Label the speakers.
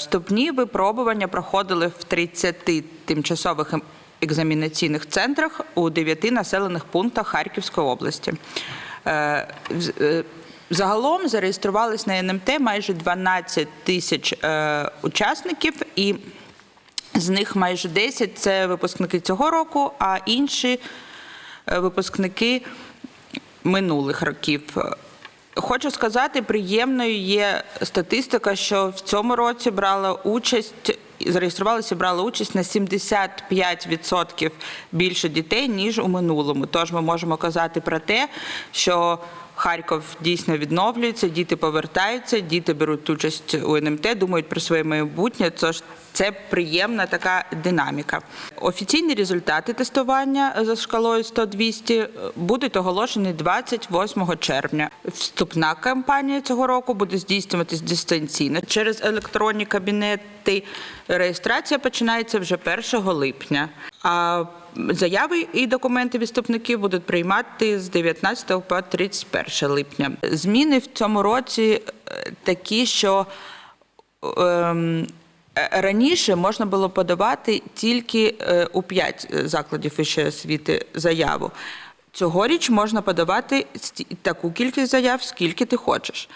Speaker 1: Вступні випробування проходили в 30 тимчасових екзамінаційних центрах у 9 населених пунктах Харківської області. Е, е, Загалом зареєструвались на НМТ майже 12 тисяч е, учасників, і з них майже 10 – це випускники цього року, а інші випускники минулих років. Хочу сказати, приємною є статистика, що в цьому році брала участь, зареєструвалися, брали участь на 75% більше дітей, ніж у минулому. Тож ми можемо казати про те, що Харків дійсно відновлюється, діти повертаються, діти беруть участь у НМТ, думають про своє майбутнє. Тож це приємна така динаміка. Офіційні результати тестування за шкалою 100-200 будуть оголошені 28 червня. Вступна кампанія цього року буде здійснюватись дистанційно через електронні кабінети. Реєстрація починається вже 1 липня. А заяви і документи відступників будуть приймати з 19 по 31 липня. Зміни в цьому році е, такі, що ем, е, раніше можна було подавати тільки е, у 5 закладів вищої освіти заяву. Цьогоріч можна подавати таку кількість заяв, скільки ти хочеш.